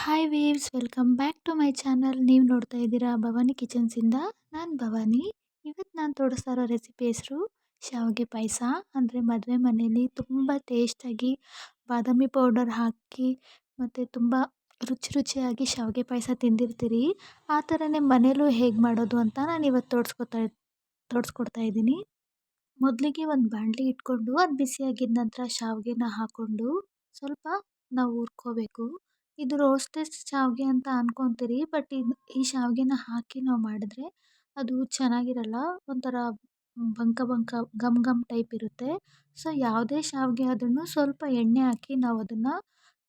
Hi waves welcome back to my channel ನೀವು ನೋಡ್ತಾ ಇದ್ದೀರಾ ಭವಾನಿ ಕಿಚನ್ಸಿಂದ ನಾನು ಭವಾನಿ. ಇವತ್ತು ನಾನು ತೋರಿಸ್ತಾ ಇರೋ ರೆಸಿಪಿ ಹೆಸರು ಶಾವಿಗೆ ಪಾಯಸ. ಅಂದರೆ ಮದುವೆ ಮನೆಯಲ್ಲಿ ತುಂಬ ಟೇಸ್ಟಾಗಿ ಬಾದಾಮಿ ಪೌಡರ್ ಹಾಕಿ ಮತ್ತು ತುಂಬ ರುಚಿ ರುಚಿಯಾಗಿ ಶಾವಿಗೆ ಪಾಯಸ ತಿಂದಿರ್ತೀರಿ. ಆ ಥರನೇ ಮನೇಲೂ ಹೇಗೆ ಮಾಡೋದು ಅಂತ ನಾನು ಇವತ್ತು ತೋರಿಸ್ಕೊತಾ ತೋರಿಸ್ಕೊಡ್ತಾ ಇದ್ದೀನಿ. ಮೊದಲಿಗೆ ಒಂದು ಬಾಣಲಿ ಇಟ್ಕೊಂಡು ಅದು ಬಿಸಿಯಾಗಿದ್ದ ನಂತರ ಶಾವಿಗೆನ ಹಾಕ್ಕೊಂಡು ಸ್ವಲ್ಪ ನಾವು ಹುರ್ಕೋಬೇಕು. ಇದು ರೋಸ್ಟೆಡ್ ಶಾವಿಗೆ ಅಂತ ಅನ್ಕೊಂತೀರಿ, ಬಟ್ ಇದು ಈ ಶಾವಿಗೆನ ಹಾಕಿ ನಾವು ಮಾಡಿದ್ರೆ ಅದು ಚೆನ್ನಾಗಿರಲ್ಲ. ಒಂಥರ ಬಂಕ ಬಂಕ ಘಮ್ ಘಮ್ ಟೈಪ್ ಇರುತ್ತೆ. ಸೊ ಯಾವುದೇ ಶಾವಿಗೆ ಆದ್ರೂ ಸ್ವಲ್ಪ ಎಣ್ಣೆ ಹಾಕಿ ನಾವು ಅದನ್ನು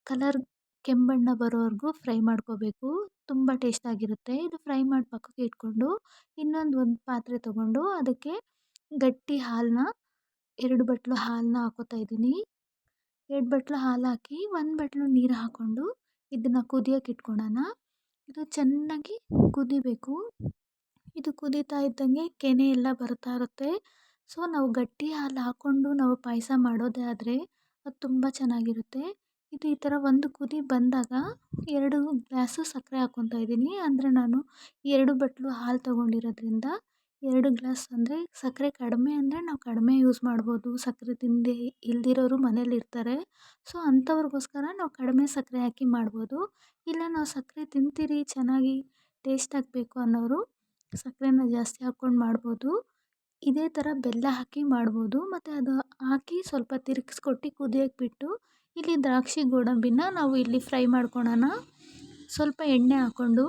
ಕಲರ್ ಕೆಂಬಣ್ಣ ಬರೋವರೆಗೂ ಫ್ರೈ ಮಾಡ್ಕೋಬೇಕು. ತುಂಬ ಟೇಸ್ಟಾಗಿರುತ್ತೆ ಇದು ಫ್ರೈ ಮಾಡಿ ಪಕ್ಕಕ್ಕೆ ಇಟ್ಕೊಂಡು ಇನ್ನೊಂದು ಒಂದು ಪಾತ್ರೆ ತೊಗೊಂಡು ಅದಕ್ಕೆ ಗಟ್ಟಿ ಹಾಲನ್ನ ಎರಡು ಬಟ್ಲು ಹಾಲನ್ನ ಹಾಕೋತಾ ಇದ್ದೀನಿ. ಎರಡು ಬಟ್ಲು ಹಾಲು ಹಾಕಿ ಒಂದು ಬಟ್ಲು ನೀರು ಹಾಕ್ಕೊಂಡು ಇದನ್ನು ಕುದಿಯೋಕೆ ಇಟ್ಕೊಳ್ಳೋಣ ಇದು ಚೆನ್ನಾಗಿ ಕುದಿಬೇಕು. ಇದು ಕುದೀತಾ ಇದ್ದಂಗೆ ಕೆನೆ ಎಲ್ಲ ಬರ್ತಾ ಇರುತ್ತೆ. ಸೊ, ನಾವು ಗಟ್ಟಿ ಹಾಲು ಹಾಕ್ಕೊಂಡು ನಾವು ಪಾಯಸ ಮಾಡೋದೇ ಆದರೆ ಅದು ತುಂಬ ಚೆನ್ನಾಗಿರುತ್ತೆ. ಇದು ಈ ಥರ ಒಂದು ಕುದಿ ಬಂದಾಗ ಎರಡು ಗ್ಲಾಸು ಸಕ್ಕರೆ ಹಾಕ್ಕೊತಾ ಇದ್ದೀನಿ. ಅಂದರೆ ನಾನು ಎರಡು ಬಟ್ಲು ಹಾಲು ತೊಗೊಂಡಿರೋದ್ರಿಂದ ಎರಡು ಗ್ಲಾಸ್ ಅಂದರೆ ಸಕ್ಕರೆ ಕಡಿಮೆ ಅಂದರೆ ನಾವು ಕಡಿಮೆ ಯೂಸ್ ಮಾಡ್ಬೋದು. ಸಕ್ಕರೆ ತಿನ್ನದೇ ಇಲ್ದಿರೋರು ಮನೇಲಿ ಇರ್ತಾರೆ. ಸೊ ಅಂಥವ್ರಿಗೋಸ್ಕರ ನಾವು ಕಡಿಮೆ ಸಕ್ಕರೆ ಹಾಕಿ ಮಾಡ್ಬೋದು. ಇಲ್ಲ ನಾವು ಸಕ್ಕರೆ ತಿಂತೀರಿ, ಚೆನ್ನಾಗಿ ಟೇಸ್ಟ್ ಆಗಬೇಕು ಅನ್ನೋರು ಸಕ್ಕರೆನ ಜಾಸ್ತಿ ಹಾಕ್ಕೊಂಡು ಮಾಡ್ಬೋದು. ಇದೇ ಥರ ಬೆಲ್ಲ ಹಾಕಿ ಮಾಡ್ಬೋದು. ಮತ್ತು ಅದು ಹಾಕಿ ಸ್ವಲ್ಪ ತಿರುಗಿಸ್ಕೊಟ್ಟು ಕುದಿಯೋಕೆ ಬಿಟ್ಟು ಇಲ್ಲಿ ದ್ರಾಕ್ಷಿ ಗೋಡಂಬಿನ ನಾವು ಇಲ್ಲಿ ಫ್ರೈ ಮಾಡ್ಕೊಳ್ಳೋಣ ಸ್ವಲ್ಪ ಎಣ್ಣೆ ಹಾಕ್ಕೊಂಡು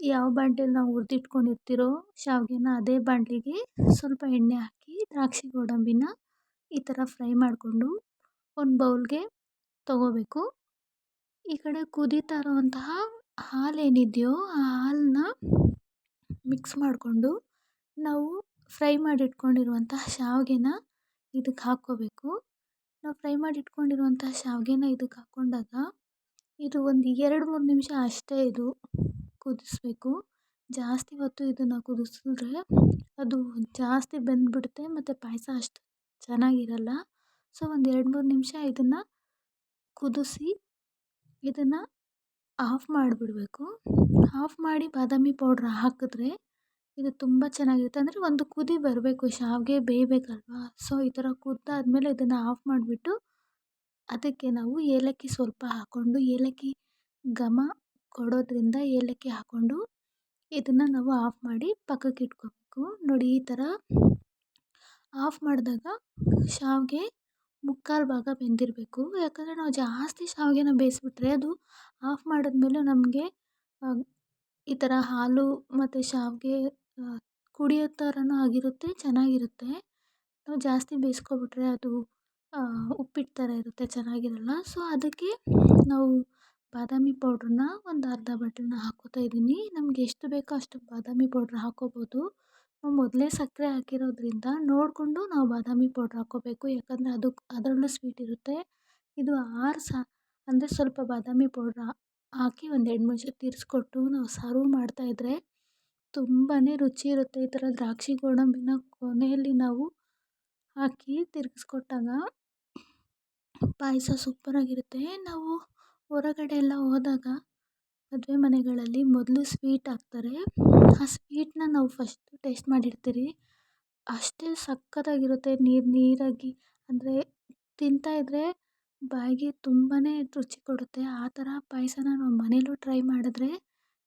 ಯಾವ ಬಾಣಲೆಯಲ್ಲಿ ನಾವು ಹುರ್ದಿಟ್ಕೊಂಡಿರ್ತೀರೋ ಶಾವಿಗೆನ ಅದೇ ಬಾಣಲಿಗೆ ಸ್ವಲ್ಪ ಎಣ್ಣೆ ಹಾಕಿ, ದ್ರಾಕ್ಷಿ ಗೋಡಂಬಿನ ಈ ಥರ ಫ್ರೈ ಮಾಡಿಕೊಂಡು ಒಂದು ಬೌಲ್ಗೆ ತೊಗೋಬೇಕು. ಈ ಕಡೆ ಕುದೀತಾ ಇರುವಂತಹ ಹಾಲೇನಿದೆಯೋ ಆ ಹಾಲನ್ನ ಮಿಕ್ಸ್ ಮಾಡಿಕೊಂಡು ನಾವು ಫ್ರೈ ಮಾಡಿ ಇಟ್ಕೊಂಡಿರುವಂತಹ ಶಾವಿಗೆನ ಇದಕ್ಕೆ ಹಾಕ್ಕೋಬೇಕು. ನಾವು ಫ್ರೈ ಮಾಡಿ ಇಟ್ಕೊಂಡಿರುವಂತಹ ಶಾವಿಗೆನ ಇದಕ್ಕೆ ಹಾಕ್ಕೊಂಡಾಗ ಇದು ಒಂದು ಎರಡು, ಮೂರು ನಿಮಿಷ ಅಷ್ಟೇ ಇದು ಕುದಿಸ್ಬೇಕು. ಜಾಸ್ತಿ ಹೊತ್ತು ಇದನ್ನು ಕುದಿಸಿದ್ರೆ ಅದು ಜಾಸ್ತಿ ಬೆಂದುಬಿಡುತ್ತೆ ಮತ್ತು ಪಾಯಸ ಅಷ್ಟು ಚೆನ್ನಾಗಿರಲ್ಲ. ಸೊ, ಒಂದು ಎರಡು ಮೂರು ನಿಮಿಷ ಇದನ್ನು ಕುದಿಸಿ ಇದನ್ನು ಆಫ್ ಮಾಡಿಬಿಡಬೇಕು. ಆಫ್ ಮಾಡಿ ಬಾದಾಮಿ ಪೌಡ್ರ್ ಹಾಕಿದ್ರೆ ಇದು ತುಂಬ ಚೆನ್ನಾಗಿರುತ್ತೆ. ಅಂದರೆ ಒಂದು ಕುದಿ ಬರಬೇಕು, ಶಾವಿಗೆ ಬೇಯಬೇಕಲ್ವಾ? ಸೊ, ಈ ಥರ ಕುದ್ದಾದ್ಮೇಲೆ ಇದನ್ನು ಆಫ್ ಮಾಡಿಬಿಟ್ಟು ಅದಕ್ಕೆ ನಾವು ಏಲಕ್ಕಿ ಸ್ವಲ್ಪ ಹಾಕ್ಕೊಂಡು ಏಲಕ್ಕಿ ಘಮ ಕೊಡೋದ್ರಿಂದ ಏಲಕ್ಕಿ ಹಾಕ್ಕೊಂಡು ಇದನ್ನು ನಾವು ಆಫ್ ಮಾಡಿ ಪಕ್ಕಕ್ಕೆ ಇಟ್ಕೋಬೇಕು. ನೋಡಿ ಈ ಥರ ಆಫ್ ಮಾಡಿದಾಗ ಶಾವಿಗೆ ಮುಕ್ಕಾಲು ಭಾಗ ಬೆಂದಿರಬೇಕು. ಯಾಕಂದರೆ ನಾವು ಜಾಸ್ತಿ ಶಾವಿಗೆನ ಬೇಯಿಸ್ಬಿಟ್ರೆ ಅದು ಆಫ್ ಮಾಡಿದ್ಮೇಲೆ ನಮಗೆ ಈ ಥರ ಹಾಲು ಮತ್ತು ಶಾವಿಗೆ ಕುಡಿಯೋ ಥರನೂ ಆಗಿರುತ್ತೆ, ಚೆನ್ನಾಗಿರುತ್ತೆ. ನಾವು ಜಾಸ್ತಿ ಬೇಯಿಸ್ಕೊಬಿಟ್ರೆ ಅದು ಉಪ್ಪಿಟ್ಟು ಥರ ಇರುತ್ತೆ, ಚೆನ್ನಾಗಿರಲ್ಲ. ಸೊ ಅದಕ್ಕೆ ನಾವು ಬಾದಾಮಿ ಪೌಡ್ರನ್ನ ಒಂದು ಅರ್ಧ ಬಾಟಲನ್ನ ಹಾಕ್ಕೋತಾ ಇದ್ದೀನಿ. ನಮ್ಗೆ ಎಷ್ಟು ಬೇಕೋ ಅಷ್ಟು ಬಾದಾಮಿ ಪೌಡ್ರ್ ಹಾಕ್ಕೋಬೋದು ನಾವು ಮೊದಲೇ ಸಕ್ಕರೆ ಹಾಕಿರೋದ್ರಿಂದ ನೋಡಿಕೊಂಡು ನಾವು ಬಾದಾಮಿ ಪೌಡ್ರ್ ಹಾಕ್ಕೋಬೇಕು ಯಾಕಂದರೆ ಅದು ಅದರಲ್ಲೂ ಸ್ವೀಟ್ ಇರುತ್ತೆ. ಇದು ಆರು ಸಾ, ಅಂದರೆ ಸ್ವಲ್ಪ ಬಾದಾಮಿ ಪೌಡ್ರ್ ಹಾಕಿ ಒಂದು ಎರಡು ನಿಮಿಷ ತಿರ್ಗಿಸ್ಕೊಟ್ಟು ನಾವು ಸರ್ವ್ ಮಾಡ್ತಾಯಿದ್ರೆ ತುಂಬಾ ರುಚಿ ಇರುತ್ತೆ. ಈ ಥರ ದ್ರಾಕ್ಷಿ ಗೋಡಂಬಿನ ಕೊನೆಯಲ್ಲಿ ನಾವು ಹಾಕಿ ತಿರ್ಗಿಸ್ಕೊಟ್ಟಾಗ ಪಾಯಸ ಸೂಪರಾಗಿರುತ್ತೆ ನಾವು ಹೊರಗಡೆ ಎಲ್ಲ ಹೋದಾಗ ಮದುವೆ ಮನೆಗಳಲ್ಲಿ ಮೊದಲು ಸ್ವೀಟ್ ಹಾಕ್ತಾರೆ. ಆ ಸ್ವೀಟನ್ನ ನಾವು ಫಸ್ಟು ಟೇಸ್ಟ್ ಮಾಡಿರ್ತೀರಿ. ಅಷ್ಟೇ ಸಖತ್ತಾಗಿರುತ್ತೆ ನೀರು ನೀರಾಗಿ ಅಂದರೆ ತಿಂತಾಯಿದ್ರೆ ಬಾಯಿಗೆ ತುಂಬಾ ರುಚಿ ಕೊಡುತ್ತೆ. ಆ ಥರ ಪಾಯಸನ ನಾವು ಮನೇಲೂ ಟ್ರೈ ಮಾಡಿದ್ರೆ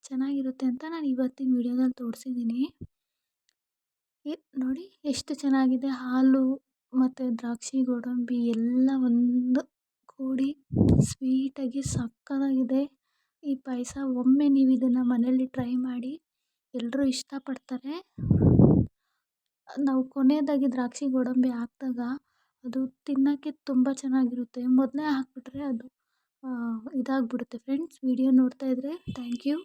ಚೆನ್ನಾಗಿರುತ್ತೆ ಅಂತ ನಾನು ಇವತ್ತಿನ ವೀಡಿಯೋದಲ್ಲಿ ತೋರಿಸಿದ್ದೀನಿ. ನೋಡಿ ಎಷ್ಟು ಚೆನ್ನಾಗಿದೆ. ಹಾಲು ಮತ್ತು ದ್ರಾಕ್ಷಿ, ಗೋಡಂಬಿ ಎಲ್ಲ ಒಂದು ಕೂಡಿ ಸ್ವೀಟಾಗಿ ಸಕ್ಕತ್ತಾಗಿದೆ ಈ ಪಾಯಸ ಒಮ್ಮೆ ನೀವು ಇದನ್ನು ಮನೇಲಿ ಟ್ರೈ ಮಾಡಿ ಎಲ್ಲರೂ ಇಷ್ಟಪಡ್ತಾರೆ. ನಾವು ಕೊನೆಯದಾಗಿ ದ್ರಾಕ್ಷಿ ಗೋಡಂಬಿ ಹಾಕ್ದಾಗ ಅದು ತಿನ್ನೋಕ್ಕೆ ತುಂಬ ಚೆನ್ನಾಗಿರುತ್ತೆ. ಮೊದಲೇ ಹಾಕ್ಬಿಟ್ರೆ ಅದು ಇದಾಗ್ಬಿಡುತ್ತೆ. ಫ್ರೆಂಡ್ಸ್, ವಿಡಿಯೋ ನೋಡ್ತಾ ಇದ್ದರೆ ಥ್ಯಾಂಕ್ ಯು.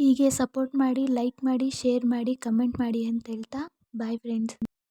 ಹೀಗೆ ಸಪೋರ್ಟ್ ಮಾಡಿ, ಲೈಕ್ ಮಾಡಿ, ಶೇರ್ ಮಾಡಿ, ಕಮೆಂಟ್ ಮಾಡಿ ಅಂತ ಹೇಳ್ತಾ, ಬಾಯ್ ಫ್ರೆಂಡ್ಸ್.